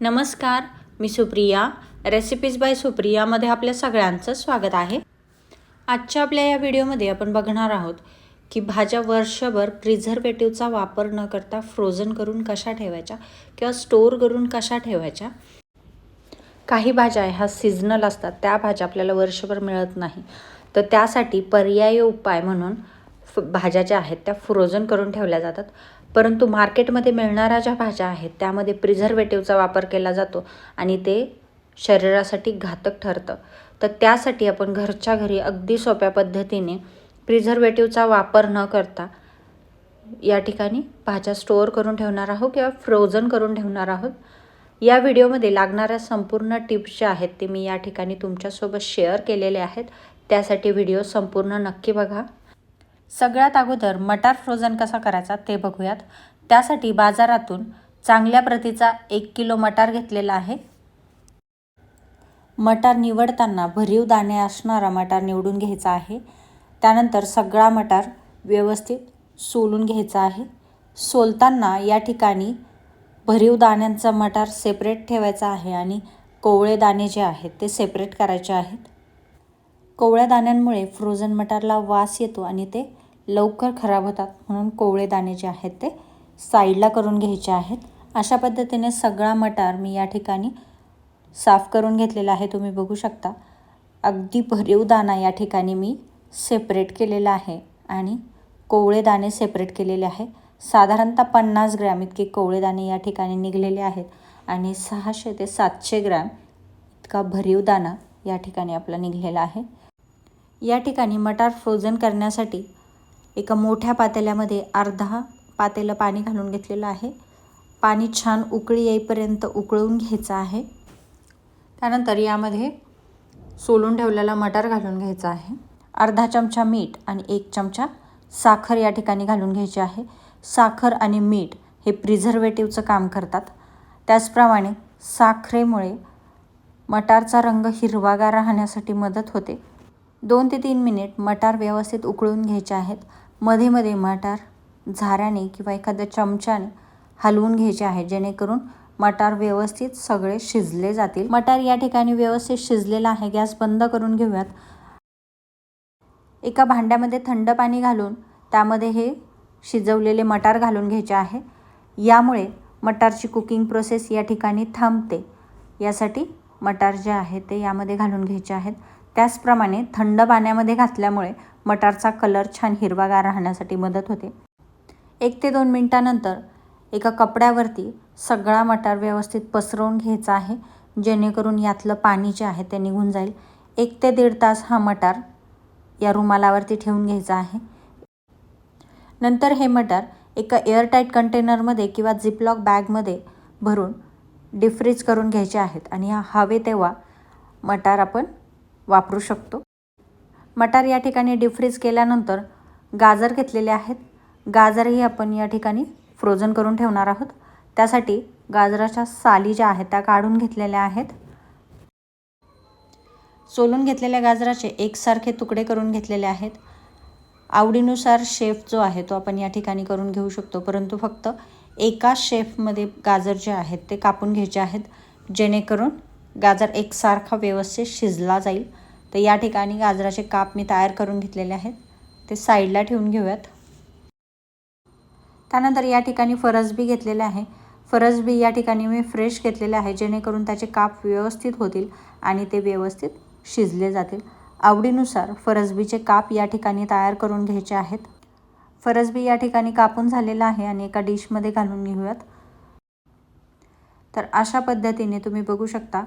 नमस्कार मी Supriya. Recipes by सुप्रियामध्ये आपल्या सगळ्यांचं स्वागत आहे. आजच्या आपल्या या व्हिडिओमध्ये आपण बघणार आहोत की भाज्या वर्षभर प्रिझर्वेटिव्हचा वापर न करता फ्रोझन करून कशा ठेवायच्या किंवा स्टोअर करून कशा ठेवायच्या. काही भाज्या ह्या सिजनल असतात त्या भाज्या आपल्याला वर्षभर मिळत नाही. तर त्यासाठी पर्यायी उपाय म्हणून फ भाज्या ज्या आहेत त्या फ्रोझन करून ठेवल्या जातात. परंतु मार्केटमध्ये मिळणाऱ्या ज्या भाज्या आहेत त्यामध्ये प्रिझर्वेटिव्हचा वापर केला जातो आणि ते शरीरासाठी घातक ठरतं. तर त्यासाठी आपण घरच्या घरी अगदी सोप्या पद्धतीने प्रिझर्वेटिव्हचा वापर न करता या ठिकाणी भाज्या स्टोअर करून ठेवणार आहोत किंवा फ्रोझन करून ठेवणार आहोत. या व्हिडिओमध्ये लागणाऱ्या संपूर्ण टिप्स ज्या आहेत ते मी या ठिकाणी तुमच्यासोबत शेअर केलेले आहेत. त्यासाठी व्हिडिओ संपूर्ण नक्की बघा. सगळ्यात अगोदर मटार फ्रोझन कसा करायचा ते बघूयात. त्यासाठी बाजारातून चांगल्या प्रतीचा एक किलो मटार घेतलेला आहे. मटार निवडताना भरीव दाणे असणारा मटार निवडून घ्यायचा आहे. त्यानंतर सगळा मटार व्यवस्थित सोलून घ्यायचा आहे. सोलताना या ठिकाणी भरीव दाण्यांचा मटार सेपरेट ठेवायचा आहे आणि कोवळे दाणे जे आहेत ते सेपरेट करायचे आहेत. कोवळ्या दाण्यांमुळे फ्रोझन मटारला वास येतो आणि ते लवकर खराब होतात म्हणून कोवळे दाणे जे आहेत ते साईडला करून घ्यायचे आहेत. अशा पद्धतीने सगळा मटार मी या ठिकाणी साफ करून घेतलेला आहे. तुम्ही बघू शकता. अगदी भरीव दाणा या ठिकाणी मी सेपरेट केलेला आहे आणि कोवळे दाणे सेपरेट केलेले आहे. साधारणतः पन्नास ग्रॅम इतके कोवळे दाणे या ठिकाणी निघलेले आहेत आणि सहाशे ते सातशे ग्रॅम इतका भरीव दाणा या ठिकाणी आपला निघलेला आहे. या ठिकाणी मटार फ्रोझन करण्यासाठी एका मोठ्या पातेल्यामध्ये अर्धा पातेलं पाणी घालून घेतलेलं आहे. पाणी छान उकळी येईपर्यंत उकळून घ्यायचं आहे. त्यानंतर यामध्ये सोलून ठेवलेला मटार घालून घ्यायचा आहे. अर्धा चमचा मीठ आणि एक चमचा साखर या ठिकाणी घालून घ्यायची आहे. साखर आणि मीठ हे प्रिझर्वेटिव्हचं काम करतात. त्याचप्रमाणे साखरेमुळे मटारचा रंग हिरवागार राहण्यासाठी मदत होते. दोन ते तीन मिनिट मटार व्यवस्थित उकळून घ्यायचे आहेत. मध्ये मध्ये मटार झाऱ्याने किंवा एखाद्या चमच्याने हलवून घ्यायचे आहे जेणेकरून मटार व्यवस्थित सगळे शिजले जातील. मटार या ठिकाणी व्यवस्थित शिजलेला आहे. गॅस बंद करून घेऊयात. एका भांड्यामध्ये थंड पाणी घालून त्यामध्ये हे शिजवलेले मटार घालून घ्यायचे आहे. यामुळे मटारची कुकिंग प्रोसेस या ठिकाणी थांबते. यासाठी मटार जे आहे ते यामध्ये घालून घ्यायचे आहेत. त्याचप्रमाणे थंड पाण्यामध्ये घातल्यामुळे मटारचा कलर छान हिरवागार राहण्यासाठी मदत होते. एक ते दोन मिनटानंतर एका कपड्यावरती सगळा मटार व्यवस्थित पसरवून घ्यायचा आहे जेणेकरून यातलं पाणी जे आहे ते निघून जाईल. एक ते दीड तास हा मटार या रुमालावरती ठेवून घ्यायचा आहे. नंतर हे मटार एका एअरटाईट कंटेनरमध्ये किंवा झिपलॉक बॅगमध्ये भरून डिफ्रीज करून घ्यायचे आहेत आणि हा हवे तेव्हा मटार आपण वापरू शकतो. मटार या ठिकाणी डिफ्रीज केल्यानंतर गाजर घेतलेले आहेत. गाजरही आपण या ठिकाणी फ्रोझन करून ठेवणार आहोत. त्यासाठी गाजराच्या साली ज्या आहेत त्या काढून घेतलेल्या आहेत. सोलून घेतलेल्या गाजराचे एकसारखे तुकडे करून घेतलेले आहेत. आवडीनुसार शेफ जो आहे तो आपण या ठिकाणी करून घेऊ शकतो. परंतु फक्त एका शेफमध्ये गाजर जे आहेत ते कापून घ्यायचे आहेत. जेणेकरून गाजर एकसारखा व्यवस्थित शिजला जाईल. तर या ठिकाणी गाजराचे काप मी तयार करून घेतलेले आहेत. ते साईडला ठेवून घेऊयात. त्यानंतर या ठिकाणी फरसबी घेतलेले आहे. फरसबी या ठिकाणी मी फ्रेश घेतलेले आहे जेणेकरून त्याचे काप व्यवस्थित होतील आणि ते व्यवस्थित शिजले जातील. आवडीनुसार फरसबीचे काप या ठिकाणी तयार करून घ्यायचे आहेत. फरसबी या ठिकाणी कापून झालेला आहे आणि एका डिशमध्ये घालून घेऊयात. तर अशा पद्धतीने तुम्ही बघू शकता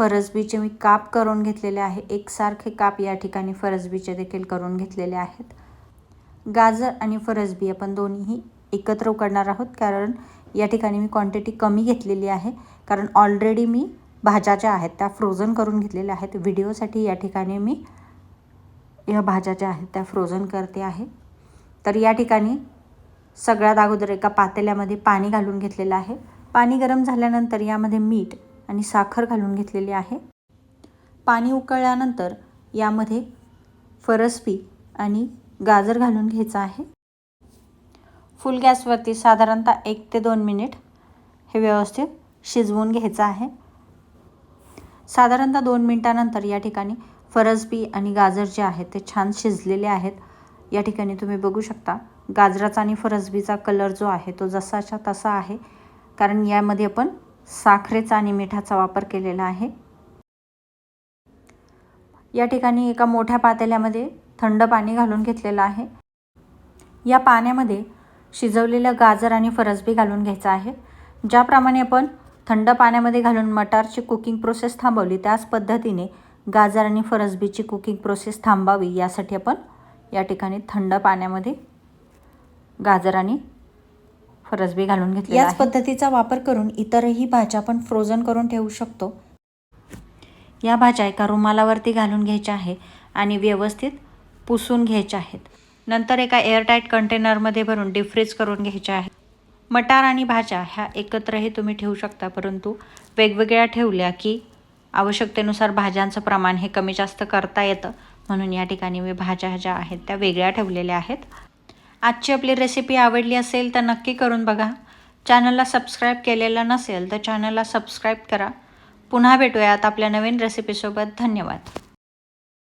फरसबीचे मी काप करून घेतलेले आहे. एकसारखे काप या ठिकाणी फरसबीचे देखील करून घेतलेले आहेत. गाजर आणि फरसबी आपण दोन्हीही एकत्र उकडणार आहोत. कारण या ठिकाणी मी क्वांटिटी कमी घेतलेली आहे. कारण ऑलरेडी मी भाज्या ज्या आहेत त्या फ्रोझन करून घेतलेल्या आहेत. व्हिडिओसाठी या ठिकाणी मी या भाज्या ज्या आहेत त्या फ्रोझन करते आहे. तर या ठिकाणी सगळ्यात अगोदर एका पातेल्यामध्ये पाणी घालून घेतलेलं आहे. पाणी गरम झाल्यानंतर यामध्ये मीठ आणि साखर घालून घेतलेली आहे. पाणी उकळल्यानंतर यामध्ये फरसबी आणि गाजर घालून घ्यायचं आहे. फुल गॅसवरती साधारणतः एक ते दोन मिनिट हे व्यवस्थित शिजवून घ्यायचं आहे. साधारणतः दोन मिनटानंतर या ठिकाणी फरसबी आणि गाजर जे आहेत ते छान शिजलेले आहेत. या ठिकाणी तुम्ही बघू शकता गाजराचा आणि फरसबीचा कलर जो आहे तो जसाच्या तसा आहे. कारण यामध्ये आपण साखरेचा आणि मिठाचा वापर केलेला आहे. या ठिकाणी एका मोठ्या पातेल्यामध्ये थंड पाणी घालून घेतलेलं आहे. या पाण्यामध्ये शिजवलेलं गाजर आणि फरसबी घालून घ्यायचं आहे. ज्याप्रमाणे आपण थंड पाण्यामध्ये घालून मटारची कुकिंग प्रोसेस थांबवली त्याच पद्धतीने गाजर आणि फरसबीची कुकिंग प्रोसेस थांबावी यासाठी आपण या ठिकाणी थंड पाण्यामध्ये गाजर आणि फरसबी घालून घेतली याच पद्धतीचा वापर करून इतरही भाज्या आपण फ्रोझन करून ठेवू शकतो. या भाज्या एका रुमालावरती घालून घ्यायच्या आहे आणि व्यवस्थित पुसून घ्यायच्या आहेत. नंतर एका एअरटाईट कंटेनरमध्ये भरून डिफ्रीज करून घ्यायच्या आहेत. मटार आणि भाज्या ह्या एकत्रही तुम्ही ठेवू शकता परंतु वेगवेगळ्या ठेवल्या की आवश्यकतेनुसार भाज्यांचं प्रमाण हे कमी जास्त करता येतं. म्हणून या ठिकाणी मी भाज्या ज्या आहेत त्या वेगळ्या ठेवलेल्या आहेत. आजची आपली रेसिपी आवडली असेल तर नक्की करून बघा. चॅनलला सबस्क्राईब केलेलं नसेल तर चॅनलला सबस्क्राईब करा. पुन्हा भेटूयात आपल्या नवीन रेसिपीसोबत धन्यवाद.